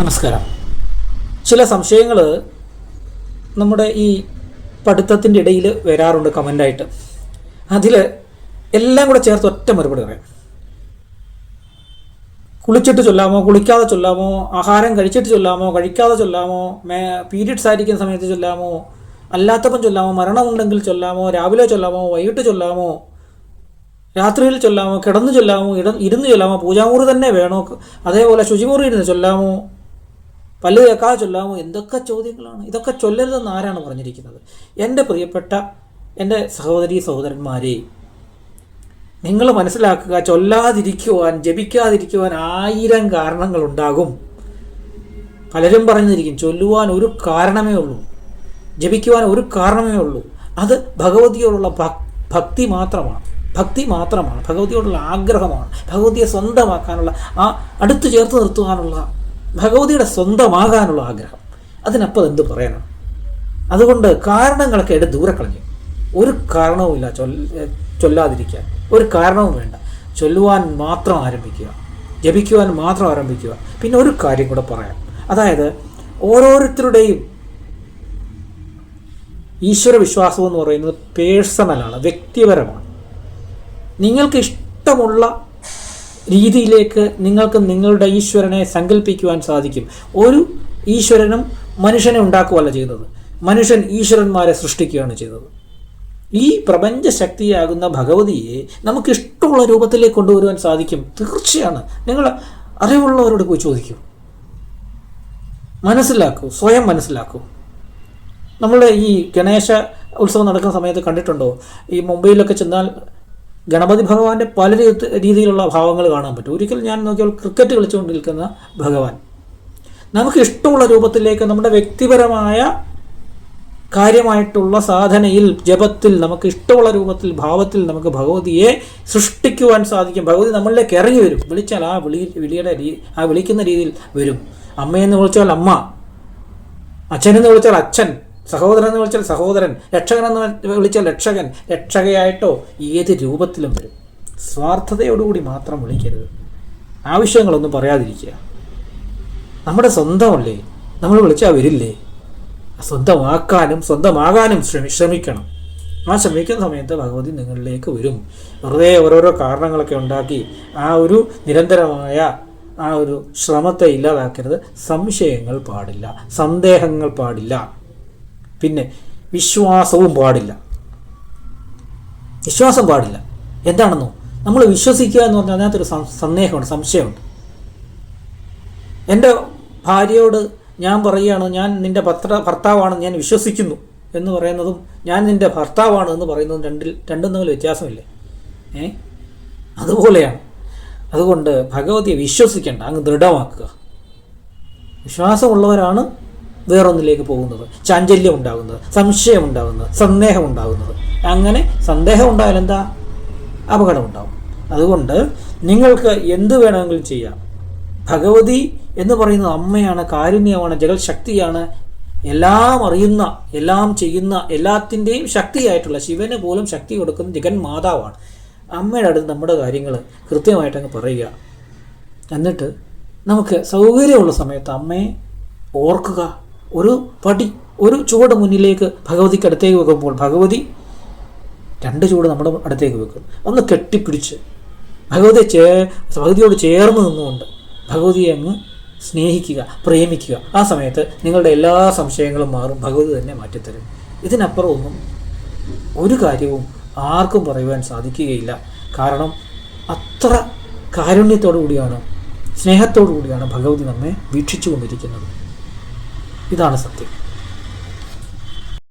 നമസ്കാരം. ചില സംശയങ്ങൾ നമ്മുടെ ഈ പഠിത്തത്തിന്റെ ഇടയിൽ വരാറുണ്ട് കമന്റായിട്ട് അതിൽ എല്ലാം കൂടെ ചേർത്ത് ഒറ്റ മറുപടി പറയാം. കുളിച്ചിട്ട് ചൊല്ലാമോ കുളിക്കാതെ ചൊല്ലാമോ ആഹാരം കഴിച്ചിട്ട് ചൊല്ലാമോ കഴിക്കാതെ ചൊല്ലാമോ മേ പീരീഡ്സ് ആയിരിക്കുന്ന സമയത്ത് ചൊല്ലാമോ അല്ലാത്തപ്പം ചൊല്ലാമോ മരണമുണ്ടെങ്കിൽ ചൊല്ലാമോ രാവിലെ ചൊല്ലാമോ വൈകിട്ട് ചൊല്ലാമോ രാത്രിയിൽ ചൊല്ലാമോ കിടന്നു ചൊല്ലാമോ ഇട ഇരുന്ന് ചൊല്ലാമോ പൂജാമുറി തന്നെ വേണോ അതേപോലെ ശുചിമുറി ഇരുന്ന് ചൊല്ലാമോ പല്ല് കേൾക്കാതെ ചൊല്ലാമോ? എന്തൊക്കെ ചോദ്യങ്ങളാണ്? ഇതൊക്കെ ചൊല്ലരുതെന്ന് ആരാണ് പറഞ്ഞിരിക്കുന്നത്? എന്റെ പ്രിയപ്പെട്ട എന്റെ സഹോദരി സഹോദരന്മാരെ നിങ്ങൾ മനസ്സിലാക്കുക ചൊല്ലാതിരിക്കുവാൻ ജപിക്കാതിരിക്കുവാൻ ആയിരം കാരണങ്ങളുണ്ടാകും. പലരും പറഞ്ഞിരിക്കും ചൊല്ലുവാൻ ഒരു കാരണമേ ഉള്ളൂ ജപിക്കുവാൻ ഒരു കാരണമേ ഉള്ളൂ. അത് ഭഗവതിയോടുള്ള ഭക് ഭക്തി മാത്രമാണ്. ഭക്തി മാത്രമാണ്. ഭഗവതിയോടുള്ള ആഗ്രഹമാണ്. ഭഗവതിയെ സ്വന്തമാക്കാനുള്ള ആ അടുത്തു ചേർത്ത് നിർത്തുവാനുള്ള ഭഗവതിയുടെ സ്വന്തമാകാനുള്ള ആഗ്രഹം. അതിനപ്പം എന്ത് പറയാനാണ്? അതുകൊണ്ട് കാരണങ്ങളൊക്കെ എടുത്ത് ദൂരെ കളഞ്ഞു. ഒരു കാരണവുമില്ല ചൊല്ല ചൊല്ലാതിരിക്കാൻ. ഒരു കാരണവും വേണ്ട. ചൊല്ലുവാൻ മാത്രം ആരംഭിക്കുക. ജപിക്കുവാൻ മാത്രം ആരംഭിക്കുക. പിന്നെ ഒരു കാര്യം കൂടെ പറയാം. അതായത് ഓരോരുത്തരുടെയും ഈശ്വര വിശ്വാസം എന്ന് പറയുന്നത് പേഴ്സണലാണ് വ്യക്തിപരമാണ്. നിങ്ങൾക്ക് ഇഷ്ടമുള്ള രീതിയിലേക്ക് നിങ്ങൾക്ക് നിങ്ങളുടെ ഈശ്വരനെ സങ്കല്പിക്കുവാൻ സാധിക്കും. ഒരു ഈശ്വരനും മനുഷ്യനെ ഉണ്ടാക്കുകയല്ല ചെയ്യുന്നത് മനുഷ്യൻ ഈശ്വരന്മാരെ സൃഷ്ടിക്കുകയാണ് ചെയ്തത്. ഈ പ്രപഞ്ച ശക്തിയാകുന്ന ഭഗവതിയെ നമുക്ക് ഇഷ്ടമുള്ള രൂപത്തിലേക്ക് കൊണ്ടുവരുവാൻ സാധിക്കും. തീർച്ചയാണ്. നിങ്ങൾ അറിവുള്ളവരോട് പോയി ചോദിക്കൂ. മനസ്സിലാക്കൂ. സ്വയം മനസ്സിലാക്കൂ. നമ്മുടെ ഈ ഗണേശ ഉത്സവം നടക്കുന്ന സമയത്ത് കണ്ടിട്ടുണ്ടോ? ഈ മുംബൈയിലൊക്കെ ചെന്നാൽ ഗണപതി ഭഗവാന്റെ പല രീതിയിലുള്ള ഭാവങ്ങൾ കാണാൻ പറ്റും. ഒരിക്കൽ ഞാൻ നോക്കിയാൽ ക്രിക്കറ്റ് കളിച്ചുകൊണ്ടിരിക്കുന്ന ഭഗവാൻ. നമുക്ക് ഇഷ്ടമുള്ള രൂപത്തിലേക്ക് നമ്മുടെ വ്യക്തിപരമായ കാര്യമായിട്ടുള്ള സാധനയിൽ ജപത്തിൽ നമുക്ക് ഇഷ്ടമുള്ള രൂപത്തിൽ ഭാവത്തിൽ നമുക്ക് ഭഗവതിയെ സൃഷ്ടിക്കുവാൻ സാധിക്കും. ഭഗവതി നമ്മളിലേക്ക് ഇറങ്ങി വരും. വിളിച്ചാൽ ആ വിളി വിളിയുടെ ആ വിളിക്കുന്ന രീതിയിൽ വരും. അമ്മയെന്ന് വിളിച്ചാൽ അമ്മ. അച്ഛനെന്ന് വിളിച്ചാൽ അച്ഛൻ. സഹോദരൻ എന്ന് വിളിച്ചാൽ സഹോദരൻ രക്ഷകൻ എന്ന് വിളിച്ചാൽ രക്ഷകൻ രക്ഷകയായിട്ടോ ഏത് രൂപത്തിലും വരും. സ്വാർത്ഥതയോടുകൂടി മാത്രം വിളിക്കരുത്. ആവശ്യങ്ങളൊന്നും പറയാതിരിക്കുക. നമ്മുടെ സ്വന്തമല്ലേ? നമ്മൾ വിളിച്ചാൽ വരില്ലേ? സ്വന്തമാക്കാനും സ്വന്തമാകാനും ശ്രമി ശ്രമിക്കണം. ആ ശ്രമിക്കുന്ന സമയത്ത് ഭഗവതി നിങ്ങളിലേക്ക് വരും. വെറുതെ ഓരോരോ കാരണങ്ങളൊക്കെ ഉണ്ടാക്കി ആ ഒരു നിരന്തരമായ ആ ഒരു ശ്രമത്തെ ഇല്ലാതാക്കരുത്. സംശയങ്ങൾ പാടില്ല. സന്ദേഹങ്ങൾ പാടില്ല. പിന്നെ വിശ്വാസവും പാടില്ല. വിശ്വാസം പാടില്ല. എന്താണെന്നോ? നമ്മൾ വിശ്വസിക്കുക എന്ന് പറഞ്ഞാൽ അതിനകത്തൊരു സന്ദേഹമുണ്ട് സംശയമുണ്ട്. എന്റെ ഭാര്യയോട് ഞാൻ പറയുകയാണ് ഞാൻ നിന്റെ ഭർത്ത ഭർത്താവാണ് ഞാൻ വിശ്വസിക്കുന്നു എന്ന് പറയുന്നതും ഞാൻ നിന്റെ ഭർത്താവാണ് എന്ന് പറയുന്നതും രണ്ടിൽ രണ്ടും തമ്മിൽ വ്യത്യാസമില്ലേ? ഏ? അതുപോലെയാണ്. അതുകൊണ്ട് ഭഗവതിയെ വിശ്വസിക്കേണ്ട അങ്ങ് ദൃഢമാക്കുക. വിശ്വാസമുള്ളവരാണ് വേറൊന്നിലേക്ക് പോകുന്നത്. ചാഞ്ചല്യം ഉണ്ടാകുന്നത് സംശയം ഉണ്ടാകുന്നത് സന്ദേഹം ഉണ്ടാകുന്നത്. അങ്ങനെ സന്ദേഹം ഉണ്ടായാൽ എന്താ? അപകടം ഉണ്ടാവും. അതുകൊണ്ട് നിങ്ങൾക്ക് എന്ത് വേണമെങ്കിലും ചെയ്യാം. ഭഗവതി എന്ന് പറയുന്നത് അമ്മയാണ് കാരുണ്യമാണ് ജഗത് ശക്തിയാണ്. എല്ലാം അറിയുന്ന എല്ലാം ചെയ്യുന്ന എല്ലാത്തിന്റെയും ശക്തിയായിട്ടുള്ള ശിവന് പോലും ശക്തി കൊടുക്കുന്ന ജഗൻ മാതാവാണ്. അമ്മയുടെ അടുത്ത് നമ്മുടെ കാര്യങ്ങൾ കൃത്യമായിട്ടങ്ങ് പറയുക. എന്നിട്ട് നമുക്ക് സൗകര്യമുള്ള സമയത്ത് അമ്മയെ ഓർക്കുക. ഒരു പടി ഒരു ചുവട് മുന്നിലേക്ക് ഭഗവതിക്ക് അടുത്തേക്ക് വെക്കുമ്പോൾ ഭഗവതി രണ്ട് ചൂട് നമ്മുടെ അടുത്തേക്ക് വെക്കും. ഒന്ന് കെട്ടിപ്പിടിച്ച് ഭഗവതിയെ ചേ ഭഗവതിയോട് ചേർന്ന് നിന്നുകൊണ്ട് ഭഗവതിയെ അങ്ങ് സ്നേഹിക്കുക പ്രേമിക്കുക. ആ സമയത്ത് നിങ്ങളുടെ എല്ലാ സംശയങ്ങളും മാറും ഭഗവതി തന്നെ മാറ്റിത്തരും. ഇതിനപ്പുറം ഒന്നും ഒരു കാര്യവും ആർക്കും പറയുവാൻ സാധിക്കുകയില്ല. കാരണം അത്ര കാരുണ്യത്തോടു കൂടിയാണ് സ്നേഹത്തോടു കൂടിയാണ് ഭഗവതി നമ്മെ വീക്ഷിച്ചു കൊണ്ടിരിക്കുന്നത് ഇതാണ് സത്യം.